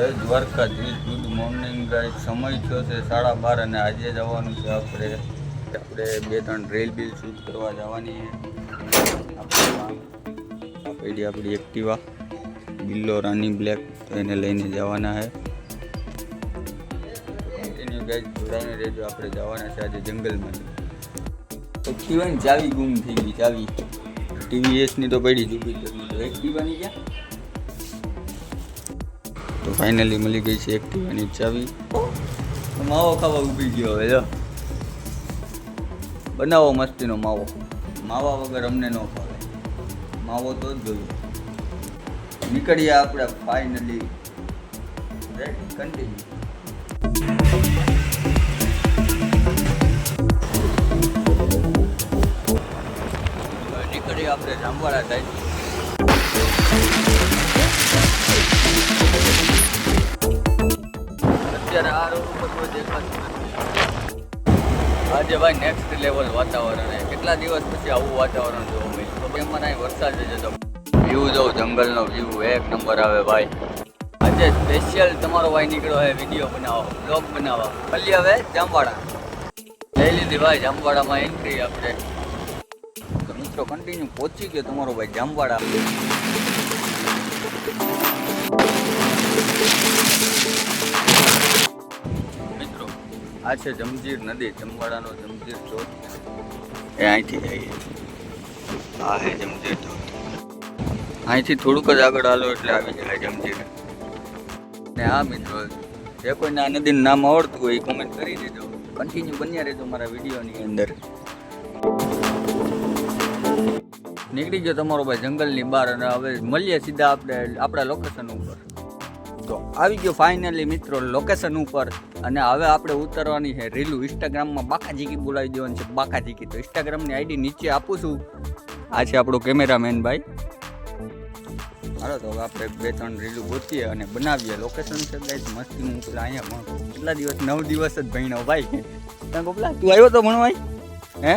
Dwarkadhish good morning guide સમય થયો છે સાડા બાર અને આજે જવાનું છે આપણે આપણે બે ત્રણ રેલ બિલ શૂટ કરવા જવાની છે. આપણે આપણી એક્ટિવા, બિલ્લો, રાની બ્લેક એને લઈને જવાના છે. કન્ટિન્યુ ગાઈસ, જોડાઈને રહેજો, આપણે જવાના છે આજે જંગલમાં. એક્ટિવાની ચાવી ગુમ થઈ ગઈ, ચાવી. ટીવીએસની તો પડી તો એક્ટિવાની ક્યાં? તો ફાઇનલી મળી ગઈ છે એક્ટિવાની ચાવી. માવો ખાવા ઊભી ગયો હવે, જો. બનાવો મસ્તીનો માવો. માવા વગર અમને ન ફાવે માવો તો જ જોઈએ. નીકળીએ આપણે ફાઇનલી કન્ટિન્યુ આપણે જામવાડા સાઈડ આજે ભાઈ નેક્સ્ટ લેવલ વાતાવરણ કેટલા દિવસ પછી આવું વાતાવરણ જોવા મળ્યું? એમાં અહીં વરસાદ છે હતો વ્યૂ જો જંગલનો વ્યૂ એક નંબર આવે ભાઈ. આજે સ્પેશિયલ તમારો ભાઈ નીકળ્યો છે વીડિયો બનાવો બ્લોગ બનાવવા. ખાલી હવે જામવાડા. લઈ લીધી ભાઈ, જામવાડામાં એન્ટ્રી આપણે. મિત્રો કન્ટિન્યુ પહોંચી ગયો તમારો ભાઈ જામવાડા. આ છે જમજીર નદી, જમવાડાનો જમજીર ધોધ એ અહીંથી જઈએ આ હે જમજીર ધોધ અહીંથી થોડુંક જ આગળ હાલો એટલે આવી જાય જમજીર. ને આ મિત્રો, જે કોઈને આ નદીનું નામ આવડતું હોય એ કોમેન્ટ કરી દેજો. કન્ટિન્યુ બન્યા રહેજો મારા વિડીયોની અંદર. નીકળી ગયો તમારો ભાઈ જંગલની બહાર અને હવે મળીએ સીધા આપણે આપણા લોકેશન ઉપર. તો આવી ગયો ફાઇનલી મિત્રો લોકેશન ઉપર. અને હવે આપણે ઉતરવાની છે રીલું ઇન્સ્ટાગ્રામમાં બાકાજીકી બોલાવી દેવાની છે બાકાજીકી તો ઇન્સ્ટાગ્રામની આઈડી નીચે આપું છું. આ છે આપણો કેમેરામેન ભાઈ. હાલો, તો હવે આપણે બે ત્રણ રીલું ગોતીએ અને બનાવીએ. લોકેશન છે ગાઈસ મસ્તી હું પેલા અહીંયા ભણતો કેટલા દિવસ? નવ દિવસ જ ભણ્યો ભાઈ. ત્યાં ગોપલા તું આવ્યો તો ભણવાય હે?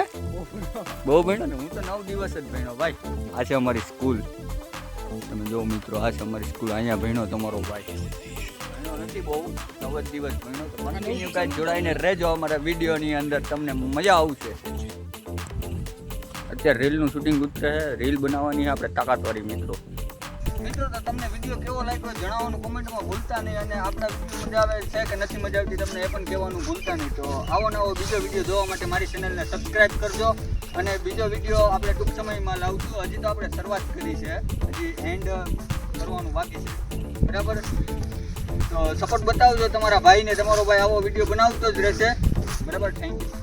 બહુ ભણ્યો ને? હું તો નવ દિવસ જ ભણ્યો ભાઈ. આ છે અમારી સ્કૂલ. તમે જો મિત્રો, આ અમારી સ્કૂલ અહીંયા ભણ્યો તમારો ભાઈ. નથી બહુ, નવ દિવસ ભણ્યો તો કન્ટિન્યુ કાંઈ જોડાઈને રહેજો અમારા વિડીયોની અંદર, તમને મજા આવશે. અત્યારે રીલનું શૂટિંગ ઉતરે છે રીલ બનાવવાની આપણે તાકાતવાળી મિત્રો. મિત્રો, તો તમને વીડિયો કેવો લાગ્યો જણાવવાનું કોમેન્ટમાં ભૂલતા નહીં અને આપણા વીડિયો મજા આવે છે કે નથી મજા આવતી, તમને એ પણ કહેવાનું ભૂલતા નહીં. તો આવો નવો બીજો વીડિયો જોવા માટે મારી ચેનલને સબસ્ક્રાઇબ કરજો. અને બીજો વીડિયો આપણે ટૂંક સમયમાં લાવશું. હજી તો આપણે શરૂઆત કરી છે. હજી એન્ડ કરવાનું બાકી છે. બરાબર? તો સપોર્ટ બતાવજો તમારા ભાઈને. તમારો ભાઈ આવો વીડિયો બનાવતો જ રહેશે. બરાબર? Thank you